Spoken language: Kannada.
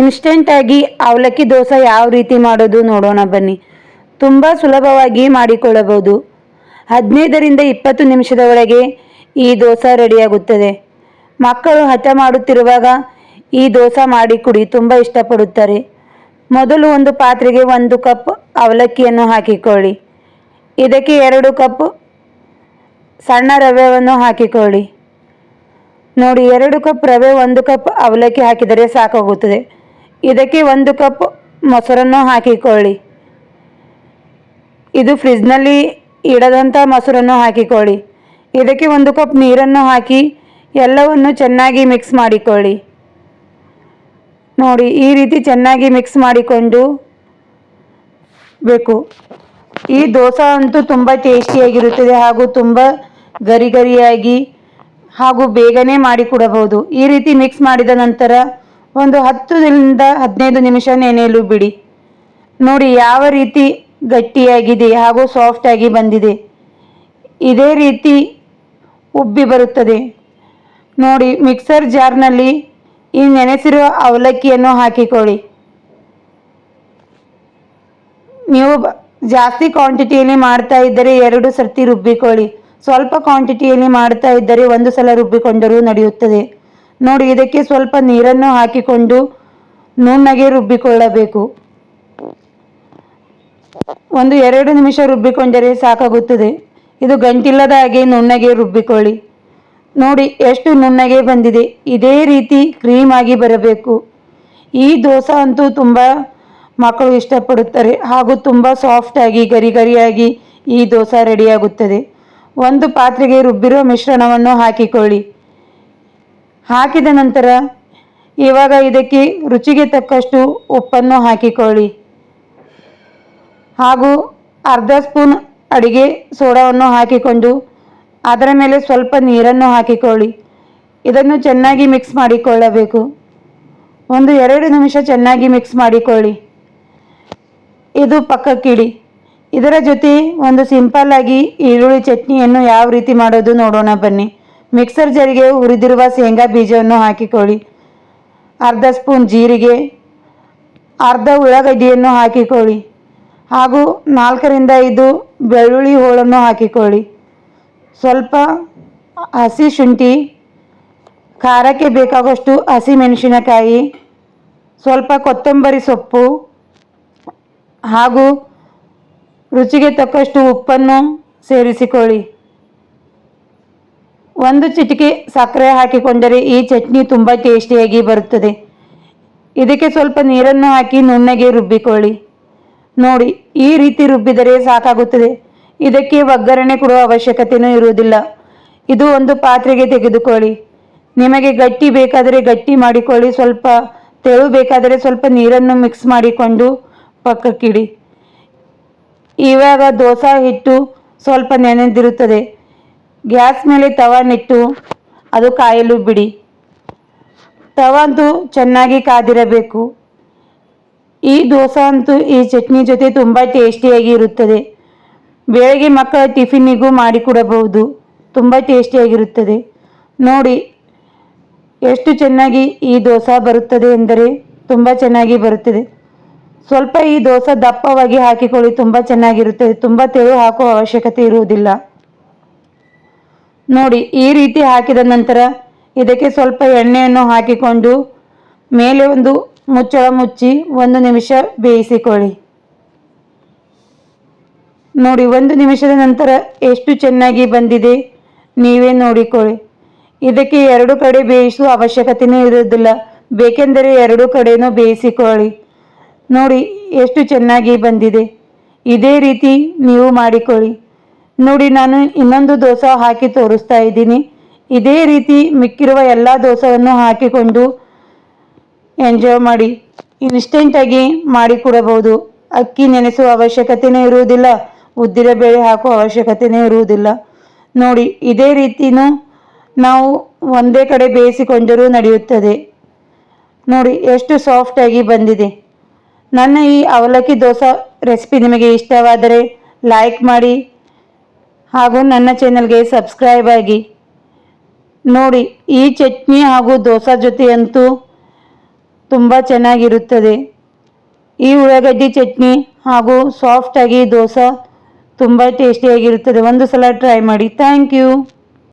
ಇನ್ಸ್ಟೆಂಟಾಗಿ ಅವಲಕ್ಕಿ ದೋಸೆ ಯಾವ ರೀತಿ ಮಾಡೋದು ನೋಡೋಣ ಬನ್ನಿ. ತುಂಬ ಸುಲಭವಾಗಿ ಮಾಡಿಕೊಳ್ಳಬಹುದು. ಹದಿನೈದರಿಂದ ಇಪ್ಪತ್ತು ನಿಮಿಷದ ಒಳಗೆ ಈ ದೋಸೆ ರೆಡಿಯಾಗುತ್ತದೆ. ಮಕ್ಕಳು ಹಠ ಮಾಡುತ್ತಿರುವಾಗ ಈ ದೋಸೆ ಮಾಡಿ ಕುಡಿ, ತುಂಬ ಇಷ್ಟಪಡುತ್ತಾರೆ. ಮೊದಲು ಒಂದು ಪಾತ್ರೆಗೆ ಒಂದು ಕಪ್ ಅವಲಕ್ಕಿಯನ್ನು ಹಾಕಿಕೊಳ್ಳಿ. ಇದಕ್ಕೆ ಎರಡು ಕಪ್ ಸಣ್ಣ ರವೆಯನ್ನು ಹಾಕಿಕೊಳ್ಳಿ. ನೋಡಿ, ಎರಡು ಕಪ್ ರವೆ, ಒಂದು ಕಪ್ ಅವಲಕ್ಕಿ ಹಾಕಿದರೆ ಸಾಕಾಗುತ್ತದೆ. ಇದಕ್ಕೆ ಒಂದು ಕಪ್ ಮೊಸರನ್ನು ಹಾಕಿಕೊಳ್ಳಿ. ಇದು ಫ್ರಿಜ್ನಲ್ಲಿ ಇಡದಂಥ ಮೊಸರನ್ನು ಹಾಕಿಕೊಳ್ಳಿ. ಇದಕ್ಕೆ ಒಂದು ಕಪ್ ನೀರನ್ನು ಹಾಕಿ ಎಲ್ಲವನ್ನು ಚೆನ್ನಾಗಿ ಮಿಕ್ಸ್ ಮಾಡಿಕೊಳ್ಳಿ. ನೋಡಿ, ಈ ರೀತಿ ಚೆನ್ನಾಗಿ ಮಿಕ್ಸ್ ಮಾಡಿಕೊಂಡು ಬೇಕು. ಈ ದೋಸೆ ಅಂತೂ ತುಂಬ ಟೇಸ್ಟಿಯಾಗಿರುತ್ತದೆ ಹಾಗೂ ತುಂಬ ಗರಿ ಗರಿಯಾಗಿ ಹಾಗೂ ಬೇಗನೆ ಮಾಡಿಕೊಡಬಹುದು. ಈ ರೀತಿ ಮಿಕ್ಸ್ ಮಾಡಿದ ನಂತರ ಒಂದು ಹತ್ತರಿಂದ ಹದಿನೈದು ನಿಮಿಷ ನೆನೆಯಲು ಬಿಡಿ. ನೋಡಿ ಯಾವ ರೀತಿ ಗಟ್ಟಿಯಾಗಿದೆ ಹಾಗೂ ಸಾಫ್ಟ್ ಆಗಿ ಬಂದಿದೆ. ಇದೇ ರೀತಿ ಉಬ್ಬಿ ಬರುತ್ತದೆ. ನೋಡಿ ಮಿಕ್ಸರ್ ಜಾರ್ನಲ್ಲಿ ಈ ನೆನೆಸಿರುವ ಅವಲಕ್ಕಿಯನ್ನು ಹಾಕಿಕೊಳ್ಳಿ. ನೀವು ಜಾಸ್ತಿ ಕ್ವಾಂಟಿಟಿಯಲ್ಲಿ ಮಾಡ್ತಾ ಇದ್ದರೆ ಎರಡು ಸರ್ತಿ ರುಬ್ಬಿಕೊಳ್ಳಿ. ಸ್ವಲ್ಪ ಕ್ವಾಂಟಿಟಿಯಲ್ಲಿ ಮಾಡ್ತಾ ಇದ್ದರೆ ಒಂದು ಸಲ ರುಬ್ಬಿಕೊಂಡರೂ ನಡೆಯುತ್ತದೆ. ನೋಡಿ, ಇದಕ್ಕೆ ಸ್ವಲ್ಪ ನೀರನ್ನು ಹಾಕಿಕೊಂಡು ನುಣ್ಣಗೆ ರುಬ್ಬಿಕೊಳ್ಳಬೇಕು. ಒಂದು ಎರಡು ನಿಮಿಷ ರುಬ್ಬಿಕೊಂಡರೆ ಸಾಕಾಗುತ್ತದೆ. ಇದು ಗಂಟಿಲ್ಲದ ಹಾಗೆ ನುಣ್ಣಗೆ ರುಬ್ಬಿಕೊಳ್ಳಿ. ನೋಡಿ, ಎಷ್ಟು ನುಣ್ಣಗೆ ಬಂದಿದೆ. ಇದೇ ರೀತಿ ಕ್ರೀಮ್ ಆಗಿ ಬರಬೇಕು. ಈ ದೋಸೆ ಅಂತೂ ತುಂಬ ಮಕ್ಕಳು ಇಷ್ಟಪಡುತ್ತಾರೆ. ಹಾಗೂ ತುಂಬ ಸಾಫ್ಟ್ ಆಗಿ ಗರಿ ಗರಿಯಾಗಿ ಈ ದೋಸೆ ರೆಡಿಯಾಗುತ್ತದೆ. ಒಂದು ಪಾತ್ರೆಗೆ ರುಬ್ಬಿರೋ ಮಿಶ್ರಣವನ್ನು ಹಾಕಿಕೊಳ್ಳಿ. ಹಾಕಿದ ನಂತರ ಇವಾಗ ಇದಕ್ಕೆ ರುಚಿಗೆ ತಕ್ಕಷ್ಟು ಉಪ್ಪನ್ನು ಹಾಕಿಕೊಳ್ಳಿ. ಹಾಗೂ ಅರ್ಧ ಸ್ಪೂನ್ ಅಡಿಗೆ ಸೋಡಾವನ್ನು ಹಾಕಿಕೊಂಡು ಅದರ ಮೇಲೆ ಸ್ವಲ್ಪ ನೀರನ್ನು ಹಾಕಿಕೊಳ್ಳಿ. ಇದನ್ನು ಚೆನ್ನಾಗಿ ಮಿಕ್ಸ್ ಮಾಡಿಕೊಳ್ಳಬೇಕು. ಒಂದು ಎರಡು ನಿಮಿಷ ಚೆನ್ನಾಗಿ ಮಿಕ್ಸ್ ಮಾಡಿಕೊಳ್ಳಿ. ಇದು ಪಕ್ಕಕ್ಕಿಡಿ. ಇದರ ಜೊತೆ ಒಂದು ಸಿಂಪಲ್ ಆಗಿ ಈರುಳ್ಳಿ ಚಟ್ನಿಯನ್ನು ಯಾವ ರೀತಿ ಮಾಡೋದು ನೋಡೋಣ ಬನ್ನಿ. ಮಿಕ್ಸರ್ ಜರಿಗೆ ಹುರಿದಿರುವ ಶೇಂಗಾ ಬೀಜವನ್ನು ಹಾಕಿಕೊಳ್ಳಿ. ಅರ್ಧ ಸ್ಪೂನ್ ಜೀರಿಗೆ, ಅರ್ಧ ಉಳ್ಳಾಗಡ್ಡಿಯನ್ನು ಹಾಕಿಕೊಳ್ಳಿ ಹಾಗೂ ನಾಲ್ಕರಿಂದ ಐದು ಬೆಳ್ಳುಳ್ಳಿ ಹೋಳನ್ನು ಹಾಕಿಕೊಳ್ಳಿ. ಸ್ವಲ್ಪ ಹಸಿ ಶುಂಠಿ, ಖಾರಕ್ಕೆ ಬೇಕಾಗುವಷ್ಟು ಹಸಿಮೆಣಸಿನಕಾಯಿ ಸ್ವಲ್ಪ ಕೊತ್ತಂಬರಿ ಸೊಪ್ಪು ಹಾಗೂ ರುಚಿಗೆ ತಕ್ಕಷ್ಟು ಉಪ್ಪನ್ನು ಸೇರಿಸಿಕೊಳ್ಳಿ. ಒಂದು ಚಿಟಿಕೆ ಸಕ್ಕರೆ ಹಾಕಿಕೊಂಡರೆ ಈ ಚಟ್ನಿ ತುಂಬ ಟೇಸ್ಟಿಯಾಗಿ ಬರುತ್ತದೆ. ಇದಕ್ಕೆ ಸ್ವಲ್ಪ ನೀರನ್ನು ಹಾಕಿ ನುಣ್ಣಗೆ ರುಬ್ಬಿಕೊಳ್ಳಿ. ನೋಡಿ, ಈ ರೀತಿ ರುಬ್ಬಿದರೆ ಸಾಕಾಗುತ್ತದೆ. ಇದಕ್ಕೆ ಒಗ್ಗರಣೆ ಕೊಡುವ ಅವಶ್ಯಕತೆಯೂ ಇರುವುದಿಲ್ಲ. ಇದು ಒಂದು ಪಾತ್ರೆಗೆ ತೆಗೆದುಕೊಳ್ಳಿ. ನಿಮಗೆ ಗಟ್ಟಿ ಬೇಕಾದರೆ ಗಟ್ಟಿ ಮಾಡಿಕೊಳ್ಳಿ. ಸ್ವಲ್ಪ ತೆಳು ಬೇಕಾದರೆ ಸ್ವಲ್ಪ ನೀರನ್ನು ಮಿಕ್ಸ್ ಮಾಡಿಕೊಂಡು ಪಕ್ಕಕ್ಕಿಡಿ. ಇವಾಗ ದೋಸೆ ಹಿಟ್ಟು ಸ್ವಲ್ಪ ನೆನೆದಿರುತ್ತದೆ. ಗ್ಯಾಸ್ ಮೇಲೆ ತವನಿಟ್ಟು ಅದು ಕಾಯಲು ಬಿಡಿ. ತವ ಅಂತೂ ಚೆನ್ನಾಗಿ ಕಾದಿರಬೇಕು. ಈ ದೋಸೆ ಅಂತೂ ಈ ಚಟ್ನಿ ಜೊತೆ ತುಂಬ ಟೇಸ್ಟಿಯಾಗಿ ಇರುತ್ತದೆ. ಬೆಳಗ್ಗೆ ಮಕ್ಕಳ ಟಿಫಿನಿಗೂ ಮಾಡಿಕೊಡಬಹುದು ತುಂಬ ಟೇಸ್ಟಿಯಾಗಿರುತ್ತದೆ. ನೋಡಿ, ಎಷ್ಟು ಚೆನ್ನಾಗಿ ಈ ದೋಸೆ ಬರುತ್ತದೆ ಎಂದರೆ ತುಂಬ ಚೆನ್ನಾಗಿ ಬರುತ್ತದೆ. ಸ್ವಲ್ಪ ಈ ದೋಸೆ ದಪ್ಪವಾಗಿ ಹಾಕಿಕೊಳ್ಳಿ, ತುಂಬ ಚೆನ್ನಾಗಿರುತ್ತದೆ. ತುಂಬ ತೆಳು ಹಾಕುವ ಅವಶ್ಯಕತೆ ಇರುವುದಿಲ್ಲ. ನೋಡಿ, ಈ ರೀತಿ ಹಾಕಿದ ನಂತರ ಇದಕ್ಕೆ ಸ್ವಲ್ಪ ಎಣ್ಣೆಯನ್ನು ಹಾಕಿಕೊಂಡು ಮೇಲೆ ಒಂದು ಮುಚ್ಚಳ ಮುಚ್ಚಿ ಒಂದು ನಿಮಿಷ ಬೇಯಿಸಿಕೊಳ್ಳಿ. ನೋಡಿ, ಒಂದು ನಿಮಿಷದ ನಂತರ ಎಷ್ಟು ಚೆನ್ನಾಗಿ ಬಂದಿದೆ ನೀವೇ ನೋಡಿಕೊಳ್ಳಿ. ಇದಕ್ಕೆ ಎರಡು ಕಡೆ ಬೇಯಿಸುವ ಅವಶ್ಯಕತೆಯೇ ಇರುವುದಿಲ್ಲ. ಬೇಕೆಂದರೆ ಎರಡು ಕಡೆಯೂ ಬೇಯಿಸಿಕೊಳ್ಳಿ. ನೋಡಿ, ಎಷ್ಟು ಚೆನ್ನಾಗಿ ಬಂದಿದೆ. ಇದೇ ರೀತಿ ನೀವು ಮಾಡಿಕೊಳ್ಳಿ. ನೋಡಿ ನಾನು ಇನ್ನೊಂದು ದೋಸೆ ಹಾಕಿ ತೋರಿಸ್ತಾ ಇದ್ದೀನಿ. ಇದೇ ರೀತಿ ಮಿಕ್ಕಿರುವ ಎಲ್ಲ ದೋಸೆಯನ್ನು ಹಾಕಿಕೊಂಡು ಎಂಜಾಯ್ ಮಾಡಿ. ಇನ್ಸ್ಟೆಂಟಾಗಿ ಮಾಡಿಕೊಡಬಹುದು ಅಕ್ಕಿ ನೆನೆಸುವ ಅವಶ್ಯಕತೆಯೇ ಇರುವುದಿಲ್ಲ. ಉದ್ದಿನ ಬೇಳೆ ಹಾಕುವ ಅವಶ್ಯಕತೆಯೇ ಇರುವುದಿಲ್ಲ. ನೋಡಿ, ಇದೇ ರೀತಿನೂ ನಾವು ಒಂದೇ ಕಡೆ ಬೇಯಿಸಿಕೊಂಡರೂ ನಡೆಯುತ್ತದೆ. ನೋಡಿ, ಎಷ್ಟು ಸಾಫ್ಟಾಗಿ ಬಂದಿದೆ. ನನ್ನ ಈ ಅವಲಕ್ಕಿ ದೋಸೆ ರೆಸಿಪಿ ನಿಮಗೆ ಇಷ್ಟವಾದರೆ ಲೈಕ್ ಮಾಡಿ. ಹಾಗೂ ನನ್ನ ಚಾನಲ್ಗೆ ಸಬ್ಸ್ಕ್ರೈಬ್ ಆಗಿ. ನೋಡಿ, ಈ ಚಟ್ನಿ ಹಾಗೂ ದೋಸೆ ಜೊತೆ ಅಂತೂ ತುಂಬ ಚೆನ್ನಾಗಿರುತ್ತದೆ. ಈ ಉಳ್ಳಾಗಡ್ಡಿ ಚಟ್ನಿ ಹಾಗೂ ಸಾಫ್ಟಾಗಿ ದೋಸೆ ತುಂಬ ಟೇಸ್ಟಿಯಾಗಿರುತ್ತದೆ ಒಂದು ಸಲ ಟ್ರೈ ಮಾಡಿ. Thank you